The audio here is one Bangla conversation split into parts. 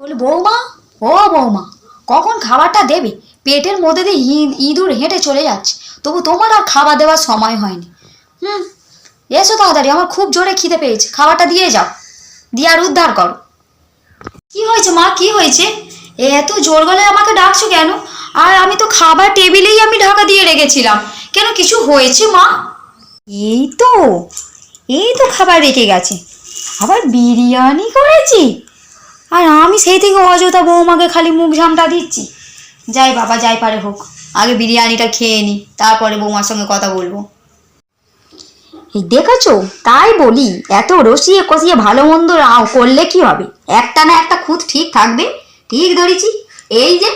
বলি, বৌমা? ও বৌমা, কখন খাবারটা দেবে? পেটের মধ্যে দিয়ে ইঁদুর হেঁটে চলে যাচ্ছে, তবু তোমার আর খাবার দেওয়ার সময় হয়নি। হুম, এসো তাড়াতাড়ি, আমার খুব জোরে খিদে পেয়েছে, খাবারটা দিয়ে যাও, দিয়ে আর উদ্ধার করো। কি হয়েছে মা, কি হয়েছে? এত জোর গলায় আমাকে ডাকছো কেন? আর আমি তো খাবার টেবিলেই আমি ঢাকা দিয়ে রেখেছিলাম, কেন কিছু হয়েছে মা? এই তো এই তো খাবার রেখে গেছে, আবার বিরিয়ানি করেছি? আর আমি সেই থেকে অযথা বৌমাকে খালি মুখ ঝামটা দিচ্ছি। যাই বাবা, যাই পারে হোক। আগে বিরিয়ানিটা খেয়ে নি, তারপরে বৌমার সঙ্গে কথা বলব। দেখেছ? তাই বলি, এত রসিয়ে কষিয়ে ভালো মন্দ করলে কি হবে? একটা না একটা খুঁত ঠিক থাকবে। ঠিক ধরেছি। এই যে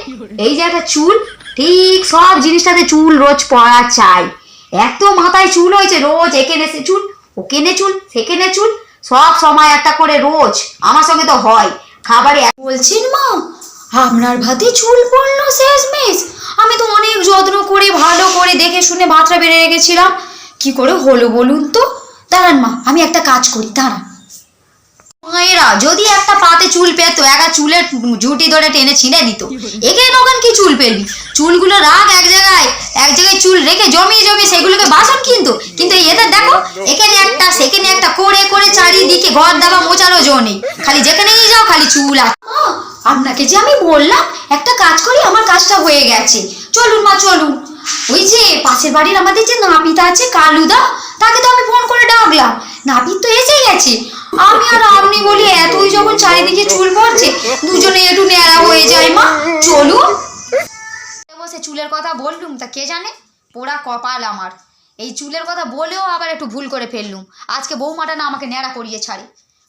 এই যে একটা চুল, ঠিক সব জিনিসটাতে চুল রোজ পড়া চাই। এত মাথায় চুল হয়েছে, রোজ এখানে সে চুল ওকেনে চুল সেখানে চুল, সব সময় একটা করে রোজ। আমার সঙ্গে তো হয়। খাবারে বলছেন মা? আপনার ভাতে চুল পড়ল শেষমেশ। আমি তো অনেক যত্ন করে, ভালো করে দেখে শুনে ভাতটা বেড়ে রেখেছিলাম। কি করে হলো বলুন তো? দাঁড়ান মা, আমি একটা কাজ করি, দাঁড়ান। মায়েরা যদি একটা পাতে চুল পেতো একা চুলের জুটি ধরে টেনে ছিঁড়ে দিত। এখানে ওখানে কি চুল পেলবি? চুলগুলো রাখ এক জায়গায় এক জায়গায় চুল রেখে জমিয়ে জমিয়ে সেগুলোকে বাসন কিন্তু। কিন্তু এদের দেখো এখানে একটা সেখানে একটা করে করে চারিদিকে ঘর দাবা মোচারও জো নেই। খালি যেখানেই যাও খালি চুল আর আপনাকে যে আমি বললাম একটা কাজ করি আমার কাজটা হয়ে গেছে। চলুন মা চলুন। ওই যে পাশের বাড়ির আমাদের যে নাপিত আছে কালুদা তাকে তো আমি ফোন করে ডাকলাম। নাপিত তো এসে গেছে। আমি আর আপনি বলি এতই যখন চারিদিকে চুল পড়ছে দুজনে একটু ন্যাড়া হয়ে যায় মা। চলুন বসে চুলের কথা বললুম তা কে জানে? পোড়া কপাল আমার। এই চুলের কথা বলেও আবার একটু ভুল করে ফেললুম। আজকে বৌমাটা না আমাকে ন্যাড়া করিয়ে ছাড়ে।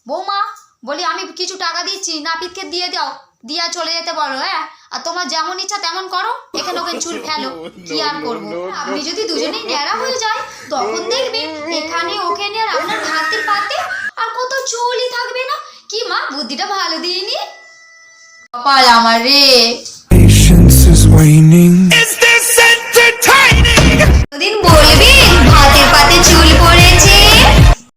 বৌমা বলি আমি কিছু টাকা দিচ্ছি নাপিতকে দিয়ে দাও। দিয়া চলে যেতে পারো হ্যাঁ? আর তোমার যেমন ইচ্ছা তেমন করো। এখানে ওখানে চুল ফেলো। কি আর করব? আপনি যদি দুজনেই ন্যাড়া হয়ে যায় তখন দেখবেন এখানে ওখানে আর আপনার হাতে পাতে আর কত চুলই থাকবে না? কি মা বুদ্ধিটা ভালো দিইনি? কপাল আমার রে। Patience is waning.